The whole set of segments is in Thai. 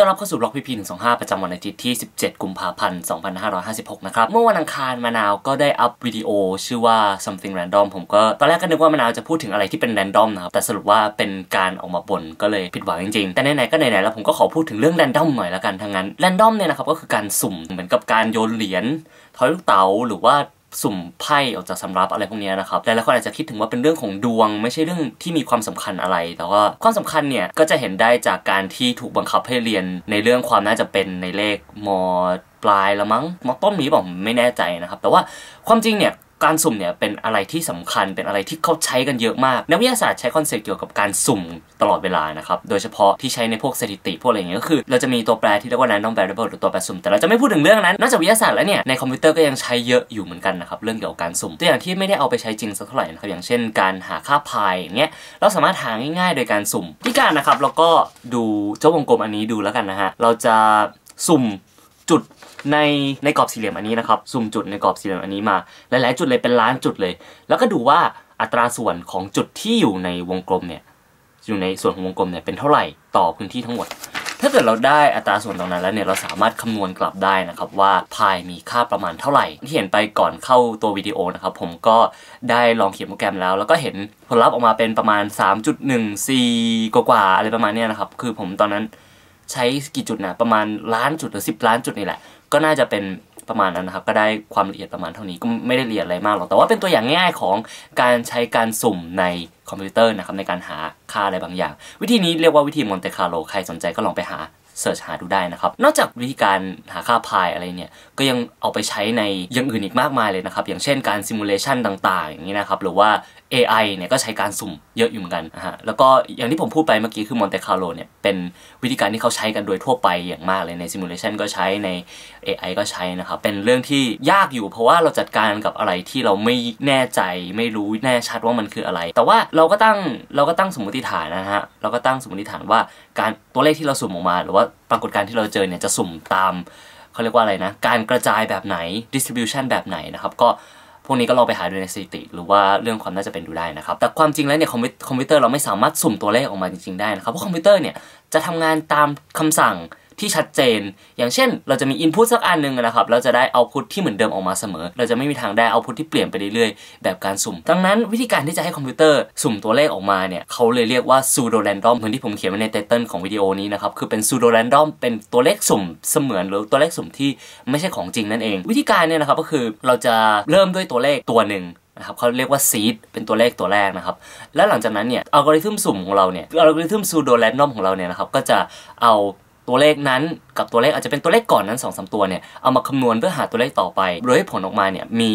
ต้อนรับเข้าสู่บล็อกพีพีหนึ่งสองห้าประจำวันอาทิตย์ที่ 17 กุมภาพันธ์ 2556 นะครับ เมื่อวันอังคารมะนาวก็ได้อัพวิดีโอชื่อว่า something random ผมก็ตอนแรกก็นึกว่ามะนาวจะพูดถึงอะไรที่เป็น random นะครับ แต่สรุปว่าเป็นการออกมาบ่นก็เลยผิดหวังจริงๆ แต่ไหนๆก็ไหนๆแล้วผมก็ขอพูดถึงเรื่อง random หน่อยละกันทั้งนั้น random เนี่ยนะครับก็คือการสุ่มเหมือนกับการโยนเหรียญทอยลูกเต๋าหรือว่า สุ่มไพ่ออกจากสำรับอะไรพวกนี้นะครับหลายๆคนอาจจะคิดถึงว่าเป็นเรื่องของดวง ไม่ใช่เรื่องที่มีความสำคัญอะไร แต่ว่าความสำคัญเนี่ยก็จะเห็นได้จากการที่ถูกบังคับให้เรียนในเรื่องความน่าจะเป็นในเลขมปลายละมั้งมต้นนี้ผมไม่แน่ใจนะครับ แต่ว่าความจริงเนี่ย การสุ่มเนี่ยเป็นอะไรที่สำคัญเป็นอะไรที่เขาใช้กันเยอะมาก นักวิทยาศาสตร์ใช้คอนเซ็ปต์เกี่ยวกับการสุ่มตลอดเวลานะครับโดยเฉพาะที่ใช้ในพวกสถิติพวกอะไรอย่างเงี้ยก็คือ เราจะมีตัวแปรที่เรียกว่า random variable หรือตัวแปรสุ่มแต่เราจะไม่พูดถึงเรื่องนั้นนอกจากวิทยาศาสตร์แล้วเนี่ยในคอมพิวเตอร์ก็ยังใช้เยอะอยู่เหมือนกันนะครับเรื่องเกี่ยวกับการสุ่มตัวอย่างที่ไม่ได้เอาไปใช้จริงสักเท่าไหร่นะครับอย่างเช่น การหาค่าพายอย่างเงี้ยเราสามารถหาง่ายๆ โดยการสุ่มที่การนะครับเราก็ดูเจ้าวงกลมอันนี้ดูแล้วกันนะฮะเราจะสุ่ม จุดในในกรอบสี่เหลี่ยมอันนี้นะครับสุ่มจุดในกรอบสี่เหลี่ยมอันนี้มา หลาย ๆ จุดเลยเป็นล้านจุดเลย แล้วก็ดูว่าอัตราส่วนของจุดที่อยู่ในวงกลมเนี่ยอยู่ในส่วนของวงกลมเนี่ยเป็นเท่าไหร่ต่อพื้นที่ทั้งหมด ถ้าเกิดเราได้อัตราส่วนตรงนั้นแล้วเนี่ยเราสามารถคำนวณกลับได้นะครับว่าพายมีค่าประมาณเท่าไหร่ ที่เห็นไปก่อนเข้าตัววิดีโอนะครับผมก็ได้ลองเขียนโปรแกรมแล้ว แล้วก็เห็นผลลัพธ์ออกมาเป็นประมาณ 3.14 กว่าๆอะไรประมาณนี้นะครับคือผมตอนนั้น ใช้กี่จุดนะประมาณล้านจุดหรือ10 ล้านจุดนี่แหละ ก็น่าจะเป็นประมาณนั้นนะครับ ก็ได้ความละเอียดประมาณเท่านี้ก็ไม่ได้ละเอียดอะไรมากหรอกแต่ว่าเป็นตัวอย่างง่ายๆของการใช้การสุ่มในคอมพิวเตอร์นะครับในการหาค่าอะไรบางอย่าง วิธีนี้เรียกว่าวิธีมอนเตคาร์โลใครสนใจก็ลองไปหา เสิร์ชหาดูได้นะครับ นอกจากวิธีการหาค่าพายอะไรเนี่ย ก็ยังเอาไปใช้ในอย่างอื่นอีกมากมายเลยนะครับ อย่างเช่นการซิมูเลชันต่างๆ อย่างนี้นะครับ หรือว่า AI เนี่ยก็ใช้การสุ่มเยอะอยู่เหมือนกันนะฮะ แล้วก็อย่างที่ผมพูดไปเมื่อกี้คือ Monte Carlo เนี่ยเป็นวิธีการที่เขาใช้กันโดยทั่วไปอย่างมากเลยในซิมูเลชันก็ใช้ใน AI ก็ใช้นะครับ เป็นเรื่องที่ยากอยู่เพราะว่าเราจัดการกับอะไรที่เราไม่แน่ใจไม่รู้แน่ชัดว่ามันคืออะไร แต่ว่าเราก็ตั้งเราก็ตั้งสมมติฐานนะฮะเราก็ตั้งสมมติฐานว่าการตัวเลขที่เราสุ่มออกมาหรือว่าปรากฏการณ์ที่เราเจอเนี่ยจะสุ่มตามเขาเรียกว่าอะไรนะ การกระจายแบบไหน distribution แบบไหนนะครับ ก็พวกนี้ก็ลองไปหาดูในสถิติ หรือว่าเรื่องความน่าจะเป็นดูได้นะครับ แต่ความจริงแล้วเนี่ยคอมพิวเตอร์เราไม่สามารถสุ่มตัวเลขออกมาจริงๆได้นะครับ เพราะคอมพิวเตอร์เนี่ยจะทำงานตามคำสั่ง ที่ชัดเจน อย่างเช่น เราจะมีอินพุตสักอันหนึ่งนะครับเราจะได้เอาพุตที่เหมือนเดิมออกมาเสมอ เราจะไม่มีทางได้เอาพุตที่เปลี่ยนไปเรื่อยๆ แบบการสุ่ม ดังนั้นวิธีการที่จะให้คอมพิวเตอร์สุ่มตัวเลขออกมาเนี่ยเขาเลยเรียกว่า pseudo random เหมือนที่ผมเขียนไว้ในไตเติลของวิดีโอนี้นะครับคือเป็น pseudo random เป็นตัวเลขสุ่มเสมือนหรือตัวเลขสุ่มที่ไม่ใช่ของจริงนั่นเอง วิธีการเนี่ยนะครับก็คือเราจะเริ่มด้วยตัวเลขตัวหนึ่งนะครับเขาเรียกว่าซีดเป็นตัวเลขตัวแรกนะครับ แล้วหลังจากนั้นเนี่ยอัลกอริทึมสุ่มของเราเนี่ยอัลกอริทึมซูโดแรนดอมของเราเนี่ยนะครับก็จะเอา ตัวเลขนั้นกับตัวเลขอาจจะเป็นตัวเลขก่อนนั้น2อสตัวเนี่ยเอามาคำนวณเพื่อหาตัวเลขต่อไปโดยให้ผลออกมาเนี่ยมี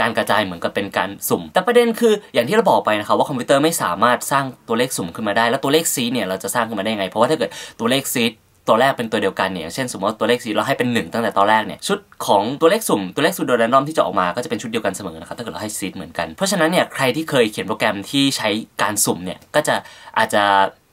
การกระจายเหมือนกับเป็นการสุ่ม แต่ประเด็นคืออย่างที่เราบอกไปนะครับว่าคอมพิวเตอร์ไม่สามารถสร้างตัวเลขสุ่มขึ้นมาได้ แล้วตัวเลขซีเนี่ยเราจะสร้างขึ้นมาได้ไง เพราะว่าถ้าเกิดตัวเลขซีตัวแรกเป็นตัวเดียวกันเนี่ยเช่นสมมติว่าตัวเลขสีเราให้เป็น 1 ตั้งแต่ตอนแรกเนี่ยชุดของตัวเลขสุ่มตัวเลขสูดโดแรนดอมที่จะออกมาก็จะเป็นชุดเดียวกันเสมอนะครับถ้าเกิดเราให้ซีดเหมือนกันเพราะฉะนั้นเนี่ยใครที่เคยเขียนโปรแกรมที่ใช้การสุ่มเนี่ยก็จะอาจจะ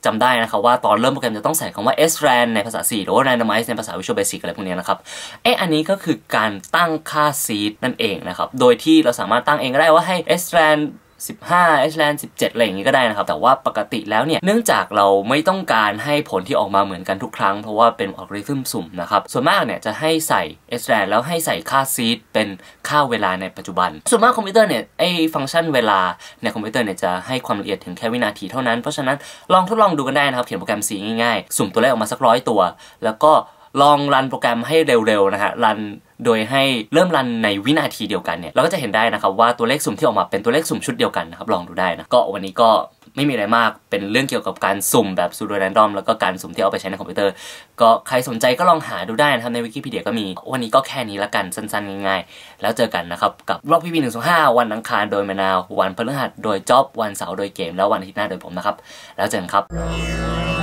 จำได้นะครับว่าตอนเริ่มโปรแกรมจะต้องใส่คำว่า sran ในภาษา C หรือว่า randomize ในภาษา Visual Basic อะไรพวกนี้นะครับเอออันนี้ก็คือการตั้งค่า seed นั่นเองนะครับ โดยที่เราสามารถตั้งเองก็ได้ว่าให้ sran 15 h l a n 17 อะไรอย่างงี้ก็ได้นะครับ แต่ว่าปกติแล้วเนี่ย เนื่องจากเราไม่ต้องการให้ผลที่ออกมาเหมือนกันทุกครั้ง เพราะว่าเป็นอัลกอริทึมสุ่มนะครับ ส่วนมากเนี่ยจะให้ใส่ h l a n แล้วให้ใส่ค่าซีดเป็นค่าเวลาในปัจจุบัน ส่วนมากคอมพิวเตอร์เนี่ยไอฟังก์ชันเวลาในคอมพิวเตอร์เนี่ยจะให้ความละเอียดถึงแค่วินาทีเท่านั้น เพราะฉะนั้นลองทดลองดูกันได้นะครับ เขียนโปรแกรมสีง่ายๆ สุ่มตัวเลขออกมาสักร้อยตัว แล้วก็ ลองรันโปรแกรมให้เร็วๆนะฮะรันโดยให้เริ่มรันในวินาทีเดียวกันเนี่ยเราก็จะเห็นได้นะครับว่าตัวเลขสุ่มที่ออกมาเป็นตัวเลขสุ่มชุดเดียวกันนะครับลองดูได้นะก็วันนี้ก็ไม่มีอะไรมากเป็นเรื่องเกี่ยวกับการสุ่มแบบซูโดแรนดอมแล้วก็การสุ่มที่เอาไปใช้ในคอมพิวเตอร์ ก็ใครสนใจก็ลองหาดูได้นะครับ ในวิกิพีเดียก็มี วันนี้ก็แค่นี้ละกันสั้นๆ ง่ายๆ แล้วเจอกันนะครับ กับรอบพีพีหนึ่งสองห้าวันอังคารโดยมะนาว วันพฤหัสโดยจ็อบวันเสาร์โดยเกม แล้ววันอาทิตย์หน้าโดยผมนะครับ แล้วเจอกันครับ